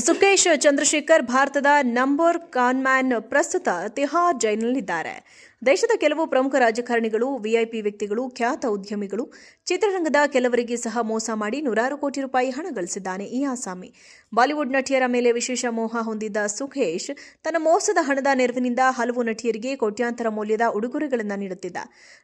ಸುಕೇಶ್ ಚಂದ್ರಶೇಖರ್ ಭಾರತದ ನಂಬರ್ ಕಾನ್ಮ್ಯಾನ್ ಪ್ರಸ್ತುತ ತಿಹಾರ್ ಜೈಲಿನಲ್ಲಿದ್ದಾರೆ. ದೇಶದ ಕೆಲವು ಪ್ರಮುಖ ರಾಜಕಾರಣಿಗಳು ವಿಐಪಿ ವ್ಯಕ್ತಿಗಳು, ಖ್ಯಾತ ಉದ್ಯಮಿಗಳು ಚಿತ್ರರಂಗದ ಕೆಲವರಿಗೆ ಸಹ ಮೋಸ ಮಾಡಿ ನೂರಾರು ಕೋಟಿ ರೂಪಾಯಿ ಹಣ ಗಳಿಸಿದ್ದಾನೆ ಈ ಆಸಾಮಿ. ಬಾಲಿವುಡ್ ನಟಿಯರ ಮೇಲೆ ವಿಶೇಷ ಮೋಹ ಹೊಂದಿದ್ದ ಸುಖೇಶ್ ತನ್ನ ಮೋಸದ ಹಣದ ನೆರವಿನಿಂದ ಹಲವು ನಟಿಯರಿಗೆ ಕೋಟ್ಯಾಂತರ ಮೌಲ್ಯದ ಉಡುಗೊರೆಗಳನ್ನು ನೀಡುತ್ತಿದ್ದ.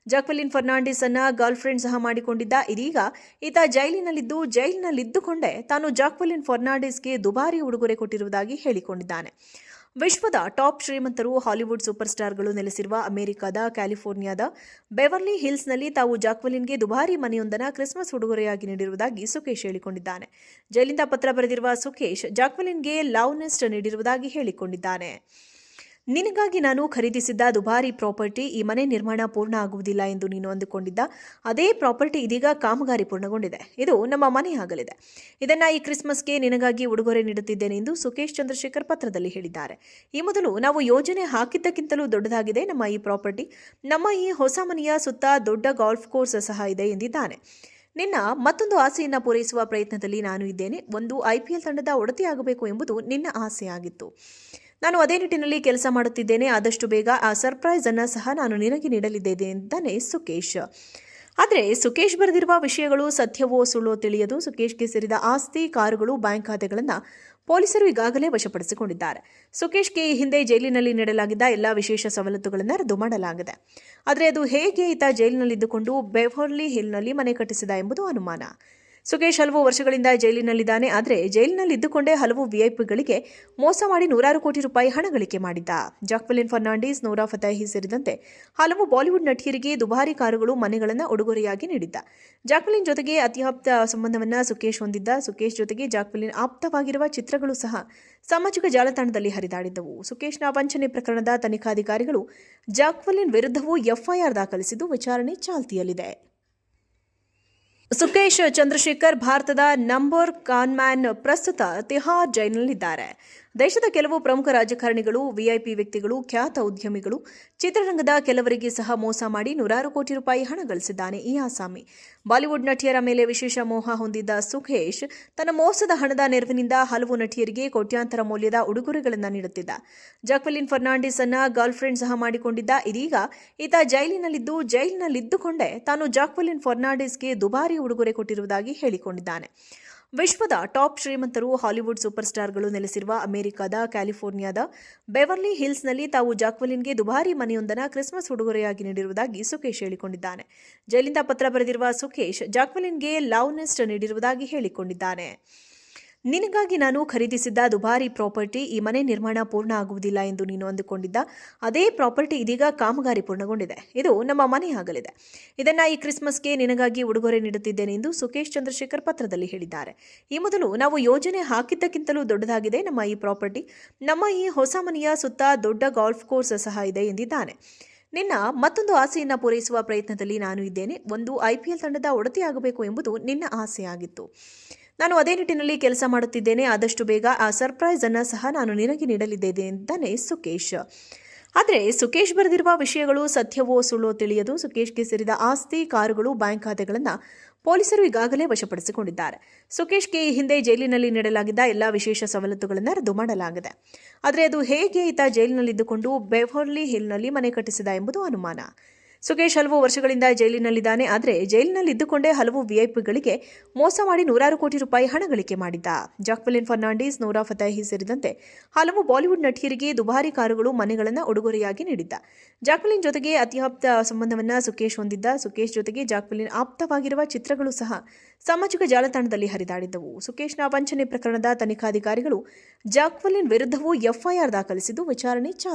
ಜಾಕ್ವೆಲಿನ್ ಫರ್ನಾಂಡಿಸ್ ಅನ್ನ ಗರ್ಲ್ ಫ್ರೆಂಡ್ ಸಹ ಮಾಡಿಕೊಂಡಿದ್ದ. ಇದೀಗ ಈತ ಜೈಲಿನಲ್ಲಿದ್ದು ಜೈಲಿನಲ್ಲಿದ್ದುಕೊಂಡೇ ತಾನು ಜಾಕ್ವೆಲಿನ್ ಫರ್ನಾಂಡಿಸ್ಗೆ ದುಬಾರಿ ಉಡುಗೊರೆ ಕೊಟ್ಟಿರುವುದಾಗಿ ಹೇಳಿಕೊಂಡಿದ್ದಾನೆ. ವಿಶ್ವದ ಟಾಪ್ ಶ್ರೀಮಂತರು ಹಾಲಿವುಡ್ ಸೂಪರ್ ಸ್ಟಾರ್ಗಳು ನೆಲೆಸಿರುವ ಅಮೆರಿಕದ ಕ್ಯಾಲಿಫೋರ್ನಿಯಾದ ಬೆವರ್ಲಿ ಹಿಲ್ಸ್ನಲ್ಲಿ ತಾವು ಜಾಕ್ವೆಲಿನ್ಗೆ ದುಬಾರಿ ಮನೆಯೊಂದನ್ನು ಕ್ರಿಸ್ಮಸ್ ಉಡುಗೊರೆಯಾಗಿ ನೀಡಿರುವುದಾಗಿ ಸುಖೇಶ್ ಹೇಳಿಕೊಂಡಿದ್ದಾನೆ. ಜೈಲಿಂದ ಪತ್ರ ಬರೆದಿರುವ ಸುಖೇಶ್ ಜಾಕ್ವೆಲಿನ್ಗೆ ಲವ್ ನೆಸ್ಟ್ ನೀಡಿರುವುದಾಗಿ ಹೇಳಿಕೊಂಡಿದ್ದಾನೆ. ನಿನಗಾಗಿ ನಾನು ಖರೀದಿಸಿದ್ದ ದುಬಾರಿ ಪ್ರಾಪರ್ಟಿ ಈ ಮನೆ ನಿರ್ಮಾಣ ಪೂರ್ಣ ಆಗುವುದಿಲ್ಲ ಎಂದು ನೀನು ಅಂದುಕೊಂಡಿದ್ದ. ಅದೇ ಪ್ರಾಪರ್ಟಿ ಇದೀಗ ಕಾಮಗಾರಿ ಪೂರ್ಣಗೊಂಡಿದೆ. ಇದು ನಮ್ಮ ಮನೆಯಾಗಲಿದೆ ಇದನ್ನ ಈ ಕ್ರಿಸ್ಮಸ್ಗೆ ನಿನಗಾಗಿ ಉಡುಗೊರೆ ನೀಡುತ್ತಿದ್ದೇನೆ ಎಂದು ಸುಕೇಶ್ ಚಂದ್ರಶೇಖರ್ ಪತ್ರದಲ್ಲಿ ಹೇಳಿದ್ದಾರೆ. ಈ ಮೊದಲು ನಾವು ಯೋಜನೆ ಹಾಕಿದ್ದಕ್ಕಿಂತಲೂ ದೊಡ್ಡದಾಗಿದೆ ನಮ್ಮ ಈ ಪ್ರಾಪರ್ಟಿ. ನಮ್ಮ ಈ ಹೊಸ ಮನೆಯ ಸುತ್ತ ದೊಡ್ಡ ಗಾಲ್ಫ್ ಕೋರ್ಸ್ ಸಹ ಇದೆ ಎಂದಿದ್ದಾನೆ. ನಿನ್ನ ಮತ್ತೊಂದು ಆಸೆಯನ್ನು ಪೂರೈಸುವ ಪ್ರಯತ್ನದಲ್ಲಿ ನಾನು ಇದ್ದೇನೆ. ಒಂದು ಐಪಿಎಲ್ ತಂಡದ ಒಡತಿಯಾಗಬೇಕು ಎಂಬುದು ನಿನ್ನ ಆಸೆಯಾಗಿತ್ತು. ನಾನು ಅದೇ ನಿಟ್ಟಿನಲ್ಲಿ ಕೆಲಸ ಮಾಡುತ್ತಿದ್ದೇನೆ. ಆದಷ್ಟು ಬೇಗ ಆ ಸರ್ಪ್ರೈಸ್ ಅನ್ನ ಸಹ ನಾನು ನಿನಗೆ ನೀಡಲಿದ್ದೇನೆ ಅಂತಾನೆ ಸುಕೇಶ್. ಆದರೆ ಸುಕೇಶ್ ಬರೆದಿರುವ ವಿಷಯಗಳು ಸತ್ಯವೋ ಸುಳ್ಳೋ ತಿಳಿಯದು. ಸುಕೇಶ್ಗೆ ಸೇರಿದ ಆಸ್ತಿ, ಕಾರುಗಳು, ಬ್ಯಾಂಕ್ ಖಾತೆಗಳನ್ನು ಪೊಲೀಸರು ಈಗಾಗಲೇ ವಶಪಡಿಸಿಕೊಂಡಿದ್ದಾರೆ. ಸುಕೇಶ್ಗೆ ಹಿಂದೆ ಜೈಲಿನಲ್ಲಿ ನೀಡಲಾಗಿದ್ದ ಎಲ್ಲ ವಿಶೇಷ ಸವಲತ್ತುಗಳನ್ನು ರದ್ದು ಮಾಡಲಾಗಿದೆ. ಆದರೆ ಅದು ಹೇಗೆ ಈತ ಜೈಲಿನಲ್ಲಿದ್ದುಕೊಂಡು ಬೆವರ್ಲಿ ಹಿಲ್ನಲ್ಲಿ ಮನೆ ಕಟ್ಟಿಸಿದ ಎಂಬುದು ಅನುಮಾನ. ಸುಕೇಶ್ ಹಲವು ವರ್ಷಗಳಿಂದ ಜೈಲಿನಲ್ಲಿದ್ದಾನೆ. ಆದರೆ ಜೈಲಿನಲ್ಲಿದ್ದುಕೊಂಡೇ ಹಲವು ವಿಐಪಿಗಳಿಗೆ ಮೋಸ ಮಾಡಿ ನೂರಾರು ಕೋಟಿ ರೂಪಾಯಿ ಹಣ ಗಳಿಕೆ ಮಾಡಿದ್ದ. ಜಾಕ್ವೆಲಿನ್ ಫರ್ನಾಂಡಿಸ್, ನೂರಾ ಫತಾಹಿ ಸೇರಿದಂತೆ ಹಲವು ಬಾಲಿವುಡ್ ನಟಿಯರಿಗೆ ದುಬಾರಿ ಕಾರುಗಳು, ಮನೆಗಳನ್ನು ಉಡುಗೊರೆಯಾಗಿ ನೀಡಿದ್ದ. ಜಾಕ್ವೆಲಿನ್ ಜೊತೆಗೆ ಅತಿಯಾಪ್ತ ಸಂಬಂಧವನ್ನ ಸುಖೇಶ್ ಹೊಂದಿದ್ದ. ಸುಖೇಶ್ ಜೊತೆಗೆ ಜಾಕ್ವೆಲಿನ್ ಆಪ್ತವಾಗಿರುವ ಚಿತ್ರಗಳು ಸಹ ಸಾಮಾಜಿಕ ಜಾಲತಾಣದಲ್ಲಿ ಹರಿದಾಡಿದ್ದವು. ಸುಕೇಶ್ನ ವಂಚನೆ ಪ್ರಕರಣದ ತನಿಖಾಧಿಕಾರಿಗಳು ಜಾಕ್ವೆಲಿನ್ ವಿರುದ್ಧವೂ ಎಫ್ಐಆರ್ ದಾಖಲಿಸಿದ್ದು ವಿಚಾರಣೆ ಚಾಲ್ತಿಯಲ್ಲಿದೆ. ಸುಕೇಶ್ ಚಂದ್ರಶೇಖರ್ ಭಾರತದ ನಂಬರ್ ಕಾನ್ಮ್ಯಾನ್ ಪ್ರಸ್ತುತ ತಿಹಾರ್ ಜೈಲಿನಲ್ಲಿದ್ದಾರೆ. ದೇಶದ ಕೆಲವು ಪ್ರಮುಖ ರಾಜಕಾರಣಿಗಳು ವಿಐಪಿ ವ್ಯಕ್ತಿಗಳು, ಖ್ಯಾತ ಉದ್ಯಮಿಗಳು, ಚಿತ್ರರಂಗದ ಕೆಲವರಿಗೆ ಸಹ ಮೋಸ ಮಾಡಿ ನೂರಾರು ಕೋಟಿ ರೂಪಾಯಿ ಹಣ ಗಳಿಸಿದ್ದಾನೆ ಈ ಆಸಾಮಿ. ಬಾಲಿವುಡ್ ನಟಿಯರ ಮೇಲೆ ವಿಶೇಷ ಮೋಹ ಹೊಂದಿದ್ದ ಸುಖೇಶ್ ತನ್ನ ಮೋಸದ ಹಣದ ನೆರವಿನಿಂದ ಹಲವು ನಟಿಯರಿಗೆ ಕೋಟ್ಯಾಂತರ ಮೌಲ್ಯದ ಉಡುಗೊರೆಗಳನ್ನು ನೀಡುತ್ತಿದ್ದ. ಜಾಕ್ವೆಲಿನ್ ಫರ್ನಾಂಡಿಸ್ ಅನ್ನ ಗರ್ಲ್ ಫ್ರೆಂಡ್ ಸಹ ಮಾಡಿಕೊಂಡಿದ್ದ. ಇದೀಗ ಈತ ಜೈಲಿನಲ್ಲಿದ್ದು ಜೈಲಿನಲ್ಲಿದ್ದುಕೊಂಡೇ ತಾನು ಜಾಕ್ವೆಲಿನ್ ಫರ್ನಾಂಡಿಸ್ಗೆ ದುಬಾರಿ ಉಡುಗೊರೆ ಕೊಟ್ಟಿರುವುದಾಗಿ ಹೇಳಿಕೊಂಡಿದ್ದಾನೆ. ವಿಶ್ವದ ಟಾಪ್ ಶ್ರೀಮಂತರು ಹಾಲಿವುಡ್ ಸೂಪರ್ ಸ್ಟಾರ್ಗಳು ನೆಲೆಸಿರುವ ಅಮೆರಿಕದ ಕ್ಯಾಲಿಫೋರ್ನಿಯಾದ ಬೆವರ್ಲಿ ಹಿಲ್ಸ್ನಲ್ಲಿ ತಾವು ಜಾಕ್ವೆಲಿನ್ಗೆ ದುಬಾರಿ ಮನೆಯೊಂದನ್ನು ಕ್ರಿಸ್ಮಸ್ ಉಡುಗೊರೆಯಾಗಿ ನೀಡಿರುವುದಾಗಿ ಸುಖೇಶ್ ಹೇಳಿಕೊಂಡಿದ್ದಾನೆ. ಜೈಲಿಂದ ಪತ್ರ ಬರೆದಿರುವ ಸುಕೇಶ್ ಜಾಕ್ವೆಲಿನ್ಗೆ ಲವ್ ನೆಸ್ಟ್ ನೀಡಿರುವುದಾಗಿ ಹೇಳಿಕೊಂಡಿದ್ದಾನೆ. ನಿನಗಾಗಿ ನಾನು ಖರೀದಿಸಿದ್ದ ದುಬಾರಿ ಪ್ರಾಪರ್ಟಿ ಈ ಮನೆ ನಿರ್ಮಾಣ ಪೂರ್ಣ ಆಗುವುದಿಲ್ಲ ಎಂದು ನೀನು ಅಂದುಕೊಂಡಿದ್ದ. ಅದೇ ಪ್ರಾಪರ್ಟಿ ಇದೀಗ ಕಾಮಗಾರಿ ಪೂರ್ಣಗೊಂಡಿದೆ. ಇದು ನಮ್ಮ ಮನೆ ಆಗಲಿದೆ. ಇದನ್ನು ಈ ಕ್ರಿಸ್ಮಸ್ಗೆ ನಿನಗಾಗಿ ಉಡುಗೊರೆ ನೀಡುತ್ತಿದ್ದೇನೆ ಎಂದು ಸುಕೇಶ್ ಚಂದ್ರಶೇಖರ್ ಪತ್ರದಲ್ಲಿ ಹೇಳಿದ್ದಾರೆ. ಈ ಮೊದಲು ನಾವು ಯೋಜನೆ ಹಾಕಿದ್ದಕ್ಕಿಂತಲೂ ದೊಡ್ಡದಾಗಿದೆ ನಮ್ಮ ಈ ಪ್ರಾಪರ್ಟಿ. ನಮ್ಮ ಈ ಹೊಸ ಮನೆಯ ಸುತ್ತ ದೊಡ್ಡ ಗಾಲ್ಫ್ ಕೋರ್ಸ್ ಸಹ ಇದೆ ಎಂದಿದ್ದಾನೆ. ನಿನ್ನ ಮತ್ತೊಂದು ಆಸೆಯನ್ನು ಪೂರೈಸುವ ಪ್ರಯತ್ನದಲ್ಲಿ ನಾನು ಇದ್ದೇನೆ. ಒಂದು ಐಪಿಎಲ್ ತಂಡದ ಒಡತಿಯಾಗಬೇಕು ಎಂಬುದು ನಿನ್ನ ಆಸೆಯಾಗಿತ್ತು. ನಾನು ಅದೇ ನಿಟ್ಟಿನಲ್ಲಿ ಕೆಲಸ ಮಾಡುತ್ತಿದ್ದೇನೆ. ಆದಷ್ಟು ಬೇಗ ಆ ಸರ್ಪ್ರೈಸ್ ಅನ್ನು ಸಹ ನಾನು ನಿನಗೆ ನೀಡಲಿದ್ದೇನೆ ಅಂತಾನೆ ಸುಕೇಶ್. ಆದರೆ ಸುಕೇಶ್ ಬರೆದಿರುವ ವಿಷಯಗಳು ಸತ್ಯವೋ ಸುಳ್ಳೋ ತಿಳಿಯದು. ಸುಕೇಶ್ಗೆ ಸೇರಿದ ಆಸ್ತಿ, ಕಾರುಗಳು, ಬ್ಯಾಂಕ್ ಖಾತೆಗಳನ್ನು ಪೊಲೀಸರು ಈಗಾಗಲೇ ವಶಪಡಿಸಿಕೊಂಡಿದ್ದಾರೆ. ಸುಕೇಶ್ಗೆ ಈ ಹಿಂದೆ ಜೈಲಿನಲ್ಲಿ ನೀಡಲಾಗಿದ್ದ ಎಲ್ಲ ವಿಶೇಷ ಸವಲತ್ತುಗಳನ್ನು ರದ್ದು ಮಾಡಲಾಗಿದೆ. ಆದರೆ ಅದು ಹೇಗೆ ಈತ ಜೈಲಿನಲ್ಲಿದ್ದುಕೊಂಡು ಬೆವರ್ಲಿ ಹಿಲ್ನಲ್ಲಿ ಮನೆ ಕಟ್ಟಿಸಿದ ಎಂಬುದು ಅನುಮಾನ. ಸುಕೇಶ್ ಹಲವು ವರ್ಷಗಳಿಂದ ಜೈಲಿನಲ್ಲಿದ್ದಾನೆ. ಆದರೆ ಜೈಲಿನಲ್ಲಿದ್ದುಕೊಂಡೇ ಹಲವು ವಿಐಪಿಗಳಿಗೆ ಮೋಸ ಮಾಡಿ ನೂರಾರು ಕೋಟಿ ರೂಪಾಯಿ ಹಣ ಗಳಿಕೆ ಮಾಡಿದ್ದ. ಜಾಕ್ವೆಲಿನ್ ಫರ್ನಾಂಡಿಸ್, ನೂರಾ ಫತಾಹಿ ಸೇರಿದಂತೆ ಹಲವು ಬಾಲಿವುಡ್ ನಟಿಯರಿಗೆ ದುಬಾರಿ ಕಾರುಗಳು, ಮನೆಗಳನ್ನು ಉಡುಗೊರೆಯಾಗಿ ನೀಡಿದ್ದ. ಜಾಕ್ವೆಲಿನ್ ಜೊತೆಗೆ ಅತಿಯಾಪ್ತ ಸಂಬಂಧವನ್ನ ಸುಖೇಶ್ ಹೊಂದಿದ್ದ. ಸುಖೇಶ್ ಜೊತೆಗೆ ಜಾಕ್ವೆಲಿನ್ ಆಪ್ತವಾಗಿರುವ ಚಿತ್ರಗಳು ಸಹ ಸಾಮಾಜಿಕ ಜಾಲತಾಣದಲ್ಲಿ ಹರಿದಾಡಿದ್ದವು. ಸುಕೇಶ್ನ ವಂಚನೆ ಪ್ರಕರಣದ ತನಿಖಾಧಿಕಾರಿಗಳು ಜಾಕ್ವೆಲಿನ್ ವಿರುದ್ಧವೂ ಎಫ್ಐಆರ್ ದಾಖಲಿಸಿದ್ದು ವಿಚಾರಣೆ ಚಾಲ್ತಿ